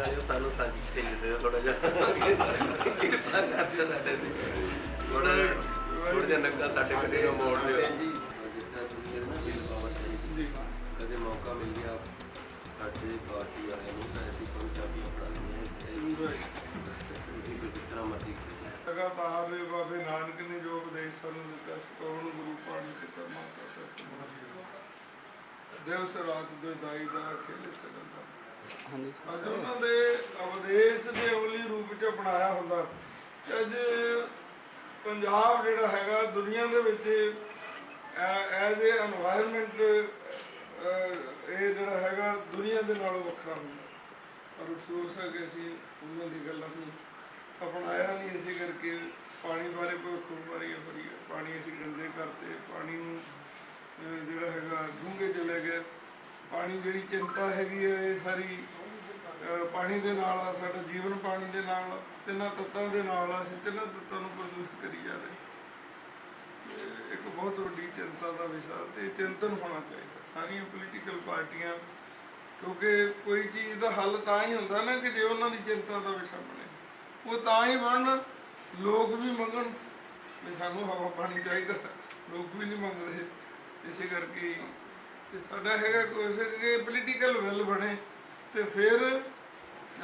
ਆ ਜਾਓ ਸਾਨੂੰ ਸਾਂਝੀ ਸਿੰਘ ਦੇ ਥੋੜਾ ਜਿਹਾ। ਕਿਰਪਾ ਕਰਦੇ ਸਾਡੇ ਤੇ। ਥੋੜਾ ਥੋੜਾ ਜਿਹਾ ਨੱਕਾ ਸਾਡੇ ਕਦੇ ਨੂੰ ਮੋੜ ਦਿਓ ਜੀ। ਕਦੇ ਮੌਕਾ ਮਿਲ ਗਿਆ ਸਾਡੇ ਪਾਰਟੀ ਵਾਲਿਆਂ ਨੂੰ ਤਾਂ ਅਸੀਂ ਕੋਈ ਚਾਬੀਆਂ ਫੜਾ ਦਿੰਦੇ ਹਾਂ। ਤੁਸੀਂ ਕੋਈ ਜਿਸ ਤਰ੍ਹਾਂ ਮਰਜ਼ੀ ਕਰੋ। ਲਗਾਤਾਰ ਬਾਬੇ ਨਾਨਕ ਨੇ ਜੋ ਉਪਦੇਸ਼ ਸਾਨੂੰ ਦਿੱਤਾ ਸਕੋਣ ਗੁਰੂ ਪਾਣੀ ਪਿਤਾ ਮਾਤਾ ਤਤ ਦਿਵਸ ਰਾਤ ਦੇ ਦਾਈ ਦਾ ਖੇਲੇ ਸਗਲ ਦਾ ਹਾਂਜੀ। ਅਗਰ ਉਹਨਾਂ ਦੇ ਅਵਦੇਸ਼ ਦੇ ਅਮਲੀ ਰੂਪ ਵਿੱਚ ਅਪਣਾਇਆ ਹੁੰਦਾ। ਅੱਜ ਪੰਜਾਬ ਜਿਹੜਾ ਹੈਗਾ, ਦੁਨੀਆ ਦੇ ਵਿੱਚ ਐਜ਼ ਅ এনवायरमेंट ਇਹ ਜਿਹੜਾ ਹੈਗਾ, ਦੁਨੀਆ ਦੇ ਨਾਲੋਂ ਵੱਖਰਾ ਹੁੰਦਾ। ਪਰ ਅਫਸੋਸ ਹੈ ਕਿ ਅਸੀਂ ਉਹਨਾਂ ਦੀ ਗੱਲਾਂ ਨੂੰ ਅਪਣਾਇਆ ਨਹੀਂ, ਇਸੇ ਕਰਕੇ ਪਾਣੀ ਬਾਰੇ ਬਹੁਤ ਖੂਬ ਵਾਰੀ ਫਰੀ ਪਾਣੀ ਅਸੀਂ ਗੰਦੇ ਕਰਤੇ, ਪਾਣੀ ਨੂੰ ਜਿਹੜਾ ਹੈਗਾ, ਡੂੰਘੇ ਚਲੇ ਗਏ। ਪਾਣੀ ਜਿਹੜੀ ਚਿੰਤਾ ਹੈਗੀ ਹੈ, ਇਹ ਸਾਰੀ ਪਾਣੀ ਦੇ ਨਾਲ ਆ ਸਾਡਾ ਜੀਵਨ ਪਾਣੀ ਦੇ ਨਾਲ ਤਿੰਨਾਂ ਤੱਤਾਂ ਦੇ ਨਾਲ ਆ, ਅਸੀਂ ਤਿੰਨਾਂ ਤੱਤਾਂ ਨੂੰ ਪ੍ਰਦੂਸ਼ਿਤ ਕਰੀ ਜਾ ਰਹੇ ਇੱਕ ਬਹੁਤ ਵੱਡੀ ਚਿੰਤਾ ਦਾ ਵਿਸ਼ਾ ਤੇ ਚਿੰਤਨ ਹੋਣਾ ਚਾਹੀਦਾ। ਸਾਰੀਆਂ ਪੋਲੀਟੀਕਲ ਪਾਰਟੀਆਂ ਕਿਉਂਕਿ ਕੋਈ ਚੀਜ਼ ਦਾ ਹੱਲ ਤਾਂ ਹੀ ਹੁੰਦਾ ਨਾ ਕਿ ਜੇ ਉਹਨਾਂ ਦੀ ਚਿੰਤਾ ਦਾ ਵਿਸ਼ਾ ਬਣੇ। ਉਹ ਤਾਂ ਹੀ ਬਣਨ ਲੋਕ ਵੀ ਮੰਗਣ ਵੀ ਸਾਨੂੰ ਹਵਾ ਪਾਣੀ ਚਾਹੀਦਾ। ਲੋਕ ਵੀ ਨਹੀਂ ਮੰਗਦੇ। ਇਸੇ ਕਰਕੇ ਹੀ ਤੇ ਸਾਡਾ ਹੈਗਾ ਕੁਛ ਕਿ ਪੋਲੀਟੀਕਲ ਵਿਲ ਬਣੇ ਤੇ ਫਿਰ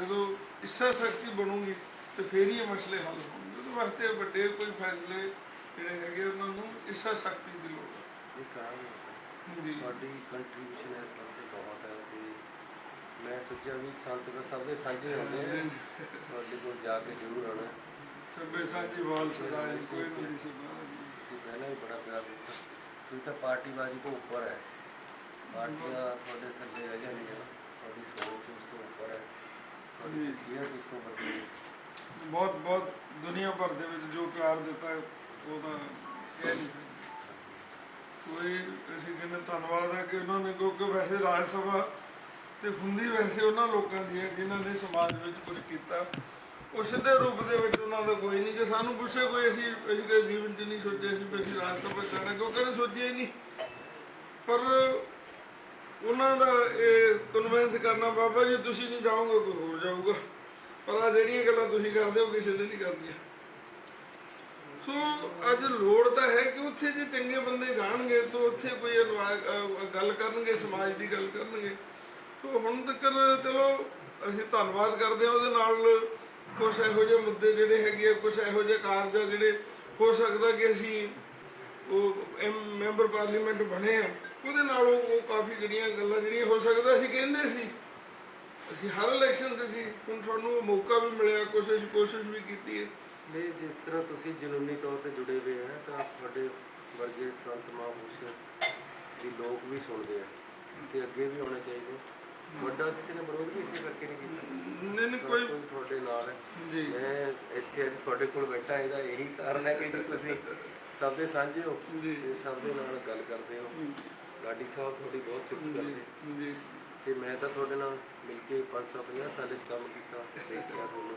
ਜਦੋਂ ਇੱਛਾ ਸ਼ਕਤੀ ਬਣੂਗੀ ਤੇ ਫਿਰ ਹੀ ਇਹ ਮਸਲੇ ਹੱਲ ਹੋਣਗੇ। ਉਹਦੇ ਵਾਸਤੇ ਵੱਡੇ ਕੋਈ ਫੈਸਲੇ ਜਿਹੜੇ ਹੈਗੇ ਉਹਨਾਂ ਨੂੰ ਇੱਛਾ ਸ਼ਕਤੀ ਦੀ ਲੋੜ ਹੈ। ਇਹ ਕਹਾਂਗੇ ਜੀ। ਤੁਹਾਡੀ ਕੰਟਰੀਬਿਊਸ਼ਨ ਇਸ ਪਾਸੇ ਬਹੁਤ ਹੈ ਤੇ ਮੈਂ ਸੋਚਿਆ ਵੀ ਸੰਤ ਤਾਂ ਸਭ ਦੇ ਸਾਂਝੇ ਹੁੰਦੇ ਤੁਹਾਡੇ ਕੋਲ ਜਾ ਕੇ ਜ਼ਰੂਰ ਆਉਣਾ। ਸਭੇ ਸਾਂਝੀ ਵਾਲ ਸਦਾਏ ਕੋਈ ਮੇਰੀ ਸਭਾ ਜੀ ਤੁਸੀਂ ਪਹਿਲਾਂ ਵੀ ਬੜਾ ਪਿਆਰ ਦਿੱਤਾ। ਤੁਸੀਂ ਤਾਂ ਪਾਰਟੀਬਾਜ਼ੀ ਤੋਂ ਉੱਪਰ ਹੈ। ਪਾਰਟੀਆਂ ਤੁਹਾਡੇ ਥੱਲੇ ਰਹਿ ਜਾਂਦੀਆਂ ਤੁਹਾਡੀ ਸੋਚ ਉਸ ਬਹੁਤ ਬਹੁਤ ਦੁਨੀਆ ਭਰ ਦੇ ਵਿੱਚ ਜੋ ਪਿਆਰ ਦਿੱਤਾ, ਉਹ ਤਾਂ ਕਹਿ ਨਹੀਂ ਸਕਦੇ ਕੋਈ ਅਸੀਂ ਕਹਿੰਦੇ ਧੰਨਵਾਦ ਹੈ ਕਿ ਉਹਨਾਂ ਨੇ, ਕਿਉਂਕਿ ਵੈਸੇ ਰਾਜ ਸਭਾ ਤੇ ਹੁੰਦੀ ਵੈਸੇ ਉਹਨਾਂ ਲੋਕਾਂ ਦੀ ਹੈ, ਜਿਨ੍ਹਾਂ ਨੇ ਸਮਾਜ ਵਿੱਚ ਕੁਝ ਕੀਤਾ। ਉਸ ਦੇ ਰੂਪ ਦੇ ਵਿੱਚ ਉਹਨਾਂ ਦਾ ਕੋਈ ਨਹੀਂ ਕਿ ਸਾਨੂੰ ਪੁੱਛੇ ਕੋਈ, ਅਸੀਂ ਅਸੀਂ ਕਦੇ ਜੀਵਨ 'ਚ ਨਹੀਂ ਸੋਚਿਆ ਸੀ ਕਿ ਅਸੀਂ ਰਾਜ ਸਭਾ ਕਰਨਾ ਕਿਉਂਕਿ ਕਦੇ ਸੋਚਿਆ ਹੀ ਨਹੀਂ। ਪਰ ਉਹਨਾਂ ਦਾ ਇਹ ਕਨਵਿੰਸ ਕਰਨਾ ਬਾਬਾ ਜੀ, ਤੁਸੀਂ ਨਹੀਂ ਜਾਓਗੇ, ਕੋਈ ਹੋਰ ਜਾਊਗਾ। ਪਰ ਆ ਜਿਹੜੀਆਂ ਗੱਲਾਂ ਤੁਸੀਂ ਕਰਦੇ ਹੋ, ਕਿਸੇ ਨੇ ਨਹੀਂ ਕਰਦੀਆਂ ਸੋ ਅੱਜ ਲੋੜ ਤਾਂ ਹੈ ਕਿ ਉੱਥੇ ਜੇ ਚੰਗੇ ਬੰਦੇ ਜਾਣਗੇ, ਤਾਂ ਉੱਥੇ ਕੋਈ ਗੱਲ ਕਰਨਗੇ, ਸਮਾਜ ਦੀ ਗੱਲ ਕਰਨਗੇ। ਸੋ ਹੁਣ ਤੱਕ ਚਲੋ, ਅਸੀਂ ਧੰਨਵਾਦ ਕਰਦੇ ਹਾਂ ਉਹਦੇ ਨਾਲ। ਕੁਝ ਇਹੋ ਜਿਹੇ ਮੁੱਦੇ ਜਿਹੜੇ ਹੈਗੇ ਆ ਕੁਝ ਇਹੋ ਜਿਹੇ ਕਾਰਜ ਆ ਜਿਹੜੇ ਹੋ ਸਕਦਾ ਕਿ ਅਸੀਂ ਉਹ ਮੈਂਬਰ ਪਾਰਲੀਮੈਂਟ ਬਣੇ ਆ। ਉਹਦੇ ਨਾਲ ਉਹ ਕਾਫੀ ਜਿਹੜੀਆਂ ਗੱਲਾਂ ਜਿਹੜੀਆਂ ਹੋ ਸਕਦਾ ਅਸੀਂ ਕਹਿੰਦੇ ਸੀ। ਅਸੀਂ ਹਰ ਇਲੈਕਸ਼ਨ ਤੇ ਸੀ। ਹੁਣ ਤੁਹਾਨੂੰ ਮੌਕਾ ਵੀ ਮਿਲਿਆ ਕੁਛ ਅਸੀਂ ਕੋਸ਼ਿਸ਼ ਵੀ ਕੀਤੀ ਹੈ। ਨਹੀਂ ਜਿਸ ਤਰ੍ਹਾਂ ਤੁਸੀਂ ਜਨੂਨੀ ਤੌਰ ਤੇ ਜੁੜੇ ਹੋਏ ਆ ਤਾਂ ਤੁਹਾਡੇ ਵਰਗੇ ਸੰਤ ਮਹਾਂਪੁਰਸ਼ ਦੀ ਲੋਕ ਵੀ ਸੁਣਦੇ ਆ ਤੇ ਅੱਗੇ ਵੀ ਆਉਣੇ ਚਾਹੀਦੇ। ਵੱਡਾ ਕਿਸੇ ਨੇ ਵਿਰੋਧ ਵੀ ਇਸੇ ਕਰਕੇ ਨਹੀਂ ਕੀਤਾ? ਨਹੀਂ ਨਹੀਂ ਕੋਈ ਤੁਹਾਡੇ ਨਾਲ ਹੈ। ਜੀ। ਮੈਂ ਇੱਥੇ ਅੱਜ ਤੁਹਾਡੇ ਕੋਲ ਬੈਠਾ ਇਹਦਾ ਇਹੀ ਕਾਰਨ ਹੈ ਕਿ ਤੁਸੀਂ ਸਭ ਦੇ ਸਾਂਝੇ ਹੋ ਜੀ। ਤੇ ਸਭ ਦੇ ਨਾਲ ਗੱਲ ਕਰਦੇ ਹੋ। ਗਾਡੀ ਸਾਹਿਬ ਤੁਹਾਡੀ ਬਹੁਤ ਸਿਫਤ ਕਰਦੇ। ਜੀ ਤੇ ਮੈਂ ਤਾਂ ਤੁਹਾਡੇ ਨਾਲ ਮਿਲ ਕੇ 550 ਸਾਲ ਚ ਕੰਮ ਕੀਤਾ ਦੇਖਿਆ ਤੁਹਾਨੂੰ।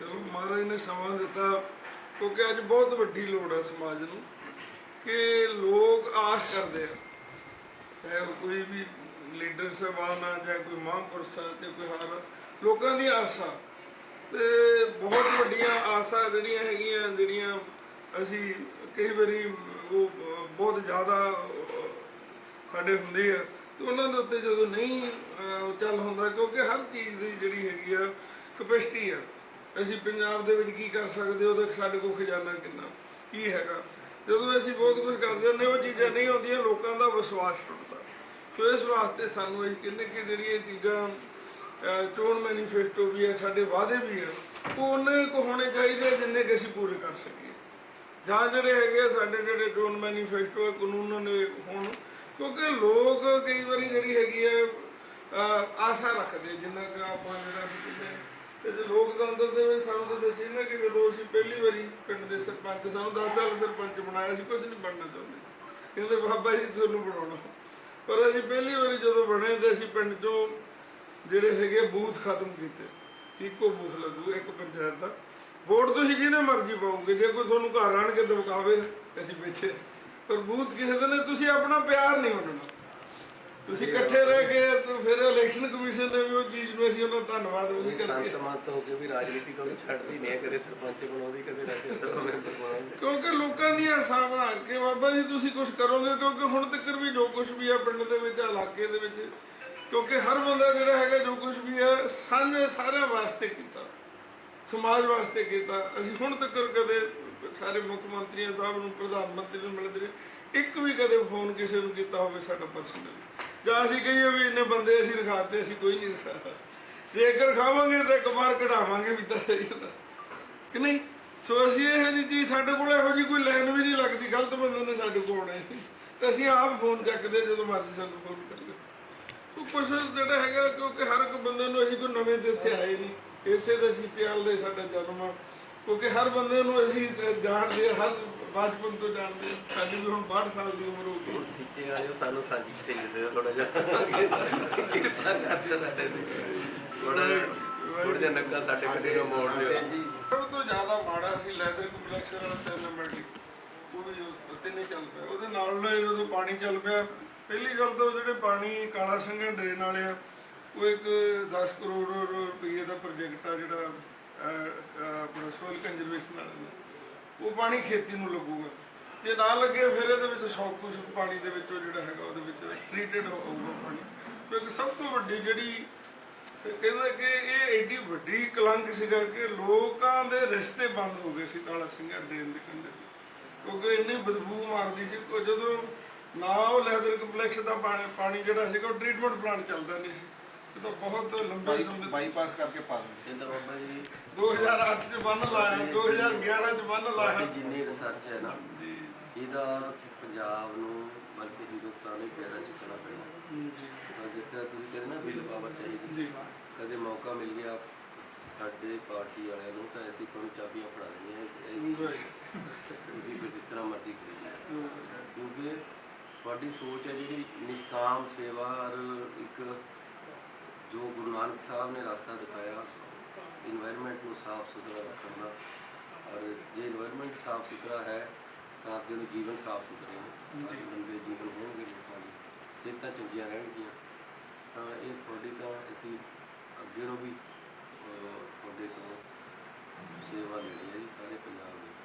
ਚਲੋ ਮਹਾਰਾਜ ਨੇ ਸਮਾਂ ਦਿੱਤਾ ਕਿਉਂਕਿ ਅੱਜ ਬਹੁਤ ਵੱਡੀ ਲੋੜ ਹੈ ਸਮਾਜ ਨੂੰ ਕਿ ਲੋਕ ਆਸ ਕਰਦੇ ਆ। ਚਾਹੇ ਕੋਈ ਵੀ ਲੀਡਰ ਸਾਹਿਬਾਨ ਆ ਜਾਂ ਕੋਈ ਮਹਾਂਪੁਰਸ਼ ਆ ਤੇ ਕੋਈ ਹਾਰ ਲੋਕਾਂ ਦੀ ਆਸਾਂ ਤੇ ਬਹੁਤ ਵੱਡੀਆਂ ਆਸਾਂ ਜਿਹੜੀਆਂ ਹੈਗੀਆਂ ਜਿਹੜੀਆਂ ਅਸੀਂ ਕਈ ਵਾਰੀ ਉਹ ਬਹੁਤ ਜ਼ਿਆਦਾ ਸਾਡੇ ਹੁੰਦੇ ਆ। ਤੇ ਉਹਨਾਂ ਦੇ ਉੱਤੇ ਜਦੋਂ ਨਹੀਂ ਚੱਲ ਹੁੰਦਾ, ਕਿਉਂਕਿ ਹਰ ਚੀਜ਼ ਦੀ ਜਿਹੜੀ ਹੈਗੀ ਆ ਕਪੈਸਿਟੀ ਆ। ਅਸੀਂ ਪੰਜਾਬ ਦੇ ਵਿੱਚ ਕੀ ਕਰ ਸਕਦੇ, ਉਹਦਾ ਸਾਡੇ ਕੋਲ ਖਜ਼ਾਨਾ ਕਿੰਨਾ? ਕੀ ਹੈਗਾ? ਜਦੋਂ ਅਸੀਂ ਬਹੁਤ ਕੁਝ ਕਰਦੇ ਨੇ ਉਹ ਚੀਜ਼ਾਂ ਨਹੀਂ ਹੁੰਦੀਆਂ, ਲੋਕਾਂ ਦਾ ਵਿਸ਼ਵਾਸ ਟੁੱਟਦਾ। ਸੋ ਇਸ ਵਾਸਤੇ ਸਾਨੂੰ ਇਹ ਕਿੰਨੇ ਕਿ ਜਿਹੜੀਆਂ ਚੀਜ਼ਾਂ ਚੋਣ ਮੈਨੀਫੈਸਟੋ ਵੀ ਹੈ ਸਾਡੇ ਵਾਅਦੇ ਵੀ ਹੈ ਉਹ ਉਹਨੇ ਕੋ ਹੋਣੇ ਚਾਹੀਦੇ ਆ ਜਿੰਨੇ ਕਿ ਅਸੀਂ ਪੂਰੇ ਕਰ ਸਕੀਏ। ਜਾਂ ਜਿਹੜੇ ਹੈਗੇ ਆ, ਸਾਡੇ ਜਿਹੜੇ ਚੋਣ ਮੈਨੀਫੈਸਟੋ ਹੈ ਕਾਨੂੰਨਾਂ ਨੇ ਹੋਣ ਕਿਉਂਕਿ ਲੋਕ ਕਈ ਵਾਰੀ ਜਿਹੜੀ ਹੈਗੀ ਹੈ ਆਸਾ ਰੱਖਦੇ ਜਿੰਨਾ ਕਿ ਆਪਾਂ ਜਿਹੜਾ ਵੀ ਤੇ ਜੇ ਲੋਕਤੰਤਰ ਦੇ ਵਿੱਚ ਸਾਨੂੰ ਤਾਂ ਦੱਸੀ ਨਾ ਕਿ ਜਦੋਂ ਅਸੀਂ ਪਹਿਲੀ ਵਾਰੀ ਪਿੰਡ ਦੇ ਸਰਪੰਚ, ਸਾਨੂੰ 10 ਸਾਲ ਸਰਪੰਚ ਬਣਾਇਆ ਸੀ ਕੁਝ ਨਹੀਂ ਬਣਨਾ ਚਾਹੁੰਦੇ। ਕਹਿੰਦੇ ਬਾਬਾ ਜੀ, ਤੁਹਾਨੂੰ ਬਣਾਉਣਾ। ਪਰ ਅਸੀਂ ਪਹਿਲੀ ਵਾਰੀ ਜਦੋਂ ਬਣੇ ਤੇ ਅਸੀਂ ਪਿੰਡ ਚੋਂ ਜਿਹੜੇ ਹੈਗੇ ਬੂਥ ਖਤਮ ਕੀਤੇ। ਇੱਕੋ ਬੂਥ ਲੱਗੂ, ਇੱਕ ਪੰਚਾਇਤ ਦਾ। ਵੋਟ ਤੁਸੀਂ ਜਿਹਨੇ ਮਰਜ਼ੀ ਪਾਓਗੇ? ਜੇ ਕੋਈ ਤੁਹਾਨੂੰ ਘਰ ਆਣ ਕੇ ਦਬਕਾਵੇ, ਅਸੀਂ ਪਿੱਛੇ ਪਰ ਬੂਥ ਕਿਸੇ ਦਾ ਤੁਸੀਂ ਆਪਣਾ ਪਿਆਰ ਨਹੀਂ ਵੰਡਣਾ ਤੁਸੀਂ ਇਕੱਠੇ ਰਹਿ ਕੇ ਤੇ ਫਿਰ ਇਲੈਕਸ਼ਨ ਕਮਿਸ਼ਨ ਨੇ ਵੀ ਉਹ ਚੀਜ਼ ਨੂੰ ਅਸੀਂ ਉਹਨਾਂ ਦਾ ਧੰਨਵਾਦ ਉਹ ਵੀ ਵੀ ਕਰਾਂਗੇ ਸੰਤ ਮਤ ਹੋ ਕੇ ਵੀ ਰਾਜਨੀਤੀ ਤੋਂ ਛੱਡਦੀ ਨਹੀਂ ਹੈ ਕਦੇ ਸਰਪੰਚ ਬਣਾਉਂਦੀ ਕਦੇ ਰਾਜ ਸਭਾ ਮੈਂਬਰ ਬਣਾਉਂਦੀ। ਕਿਉਂਕਿ ਲੋਕਾਂ ਦੀਆਂ ਆਸਾਵਾਂ ਕਿ ਬਾਬਾ ਜੀ ਤੁਸੀਂ ਕੁਝ ਕਰੋਗੇ ਕਿਉਂਕਿ ਹੁਣ ਤੱਕ ਵੀ ਜੋ ਕੁਝ ਵੀ ਆ ਪਿੰਡ ਦੇ ਵਿੱਚ ਇਲਾਕੇ ਦੇ ਵਿੱਚ ਕਿਉਂਕਿ ਹਰ ਬੰਦਾ ਜਿਹੜਾ ਹੈਗਾ ਜੋ ਕੁਝ ਵੀ ਹੈ ਸਾਂਝੇ ਸਾਰਿਆਂ ਵਾਸਤੇ ਕੀਤਾ। ਸਮਾਜ ਵਾਸਤੇ ਕੀਤਾ। ਅਸੀਂ ਹੁਣ ਤੱਕ ਕਦੇ ਸਾਰੇ ਮੁੱਖ ਮੰਤਰੀਆਂ ਸਾਹਿਬ ਨੂੰ, ਪ੍ਰਧਾਨ ਮੰਤਰੀ ਨੂੰ ਮਿਲਦੇ ਰਹੇ। ਇੱਕ ਵੀ ਕਦੇ ਫੋਨ ਕਿਸੇ ਨੂੰ ਕੀਤਾ ਹੋਵੇ ਸਾਡਾ ਪਰਸਨਲ। ਜਾਂ ਅਸੀਂ ਕਹੀਏ ਵੀ ਇੰਨੇ ਬੰਦੇ ਅਸੀਂ ਰਖਾਤੇ, ਅਸੀਂ ਕੋਈ ਨਹੀਂ ਰਖਾ ਜੇਕਰ ਖਾਵਾਂਗੇ ਤਾਂ ਇੱਕ ਵਾਰ ਕਢਾਵਾਂਗੇ ਵੀ ਤਾਂ ਸਹੀ ਹੁੰਦਾ। ਕਿ ਨਹੀਂ? ਸੋ ਅਸੀਂ ਇਹ ਜੀ ਚੀਜ਼ ਸਾਡੇ ਕੋਲ ਇਹੋ ਜੀ ਕੋਈ ਲਾਈਨ ਵੀ ਨਹੀਂ ਲੱਗਦੀ। ਗਲਤ ਬੰਦੇ ਨੇ ਸਾਡੇ ਕੋਲ ਆਉਣੇ ਸੀ ਤੇ ਅਸੀਂ ਆਪ ਫੋਨ ਚੱਕਦੇ ਜਦੋਂ ਮਰਜ਼ੀ ਸਾਨੂੰ ਫੋਨ ਕਰ ਸੋ ਕੁਛ ਜਿਹੜਾ ਹੈਗਾ ਕਿਉਂਕਿ ਹਰ ਇੱਕ ਬੰਦੇ ਨੂੰ ਅਸੀਂ ਕੋਈ ਨਵੇਂ ਦੇ ਇੱਥੇ ਆਏ ਨਹੀਂ ਇਸੇ ਦੇ ਦੇ ਸਾਡਾ ਜਨਮ ਕਿਉਂਕਿ ਹਰ ਬੰਦੇ ਨੂੰ ਅਸੀਂ ਜਾਣਦੇ ਹਰ ਬਚਪਨ ਤੋਂ ਜਾਣਦੇ। ਸਾਡੀ ਵੀ ਹੁਣ 62 ਸਾਲ ਦੀ ਉਮਰ ਹੋ ਗਈ। ਸੀਚੇ ਵਾਲਿਓ ਸਾਨੂੰ ਸਾਂਝੀ ਸਿੰਘ ਦੇ ਥੋੜਾ ਜਿਹਾ। ਕਿਰਪਾ ਕਰ ਦਿਓ ਸਾਡੇ ਤੇ। ਥੋੜਾ ਥੋੜਾ ਜਿਹਾ ਨੱਕਾ ਸਾਡੇ ਕਦੇ ਨੂੰ ਮੋੜ ਲਿਓ। ਸਭ ਤੋਂ ਜ਼ਿਆਦਾ ਮਾੜਾ ਸੀ ਲੈਦਰ ਕੰਪਲੈਕਸ ਵਾਲਾ ਟੈਰਨਾਮੈਂਟ ਉਹ ਵੀ ਉਹ ਤਿੰਨੇ ਚੱਲ ਪਿਆ। ਉਹਦੇ ਨਾਲ ਨਾਲ ਜਦੋਂ ਪਾਣੀ ਚੱਲ ਪਿਆ ਪਹਿਲੀ ਗੱਲ ਤਾਂ ਜਿਹੜੇ ਪਾਣੀ ਕਾਲਾ ਸਿੰਘਾਂ ਡਰੇਨ ਵਾਲੇ ਆ ਉਹ ਇੱਕ 10 ਕਰੋੜ ਰੁਪਏ ਦਾ ਪ੍ਰੋਜੈਕਟ ਆ ਜਿਹੜਾ ਆਪਣਾ ਸੋਇਲ ਕੰਜ਼ਰਵੇਸ਼ਨ ਵਾਲਾ ਦਾ। ਉਹ ਪਾਣੀ ਖੇਤੀ ਨੂੰ ਲੱਗੂਗਾ। ਜੇ ਨਾ ਲੱਗੇ ਫਿਰ ਇਹਦੇ ਵਿੱਚ ਸੌ ਕੁਛ ਪਾਣੀ ਦੇ ਵਿੱਚੋਂ ਜਿਹੜਾ ਹੈਗਾ ਉਹਦੇ ਵਿੱਚ ਟ੍ਰੀਟਡ ਹੋਊਗਾ ਪਾਣੀ। ਕਿਉਂਕਿ ਸਭ ਤੋਂ ਵੱਡੀ ਜਿਹੜੀ ਤੇ ਕਹਿੰਦੇ ਕਿ ਇਹ ਐਡੀ ਵੱਡੀ ਕਲੰਕ ਸੀਗਾ ਕਿ ਲੋਕਾਂ ਦੇ ਰਿਸ਼ਤੇ ਬੰਦ ਹੋ ਗਏ ਸੀ ਕਾਲਾ ਸਿੰਘਾਂ ਡਰੇਨ ਦੇ ਕੰਢੇ ਕਿਉਂਕਿ ਇੰਨੀ ਬਦਬੂ ਮਾਰਦੀ ਸੀ ਕਿ ਜਦੋਂ ਨਾ ਉਹ ਲੈਦਰ ਕੰਪਲੈਕਸ ਦਾ ਪਾਣੀ ਪਾਣੀ ਜਿਹੜਾ ਸੀਗਾ ਉਹ ਟ੍ਰੀਟਮੈਂਟ ਪਲਾਂਟ ਚੱਲਦਾ ਨਹੀਂ ਸੀ। ਇਹ ਤਾਂ ਬਹੁਤ ਲੰਬੇ ਸਮੇਂ ਬਾਈਪਾਸ ਕਰਕੇ ਪਾ ਦਿੰਦੇ। ਇਹ ਤਾਂ ਬਾਬਾ ਜੀ। 2008 ਚ ਬੰਨ ਲਾਇਆ 2011 ਚ ਬੰਨ ਲਾਇਆ। ਤੁਹਾਡੀ ਜਿੰਨੀ ਰਿਸਰਚ ਹੈ ਨਾ ਇਹਦਾ ਪੰਜਾਬ ਨੂੰ ਬਲਕਿ ਹਿੰਦੁਸਤਾਨ ਨੂੰ ਪੈਦਾ ਚੁੱਕਣਾ ਪੈਣਾ। ਜੀ। ਜਿਸ ਤਰ੍ਹਾਂ ਤੁਸੀਂ ਕਹਿੰਦੇ ਨਾ ਬਿਲ ਪਾਵਰ ਚਾਹੀਦੀ ਜੀ ਕਦੇ ਮੌਕਾ ਮਿਲ ਗਿਆ ਸਾਡੇ ਪਾਰਟੀ ਵਾਲਿਆਂ ਨੂੰ ਤਾਂ ਅਸੀਂ ਤੁਹਾਨੂੰ ਚਾਬੀਆਂ ਫੜਾ ਦੇਣੀਆਂ ਤੁਸੀਂ ਫਿਰ ਜਿਸ ਤਰ੍ਹਾਂ ਮਰਜ਼ੀ ਕਰੀ ਜਾਓ। ਕਿਉਂਕਿ ਤੁਹਾਡੀ ਸੋਚ ਹੈ ਜਿਹੜੀ ਨਿਸ਼ਕਾਮ ਸੇਵਾ ਔਰ ਇੱਕ ਜੋ ਨਾਨਕ ਸਾਹਿਬ ਨੇ ਰਸਤਾ ਦਿਖਾਇਆ ਇਨਵਾਇਰਨਮੈਂਟ ਨੂੰ ਸਾਫ਼ ਸੁਥਰਾ ਰੱਖਣ ਦਾ। ਔਰ ਜੇ ਇਨਵਾਇਰਨਮੈਂਟ ਸਾਫ਼ ਸੁਥਰਾ ਹੈ ਤਾਂ ਅੱਗੇ ਨੂੰ ਜੀਵਨ ਸਾਫ਼ ਸੁਥਰੇ ਹੋ ਲੰਬੇ ਜੀਵਨ ਹੋਣਗੇ ਲੋਕਾਂ ਦੇ। ਸਿਹਤਾਂ ਚੰਗੀਆਂ ਰਹਿਣਗੀਆਂ। ਤਾਂ ਇਹ ਤੁਹਾਡੀ ਤਾਂ ਅਸੀਂ ਅੱਗੇ ਨੂੰ ਵੀ ਤੁਹਾਡੇ ਤੋਂ ਸੇਵਾ ਲੈਣੀ ਹੈ ਜੀ ਸਾਰੇ ਪੰਜਾਬ ਦੀ।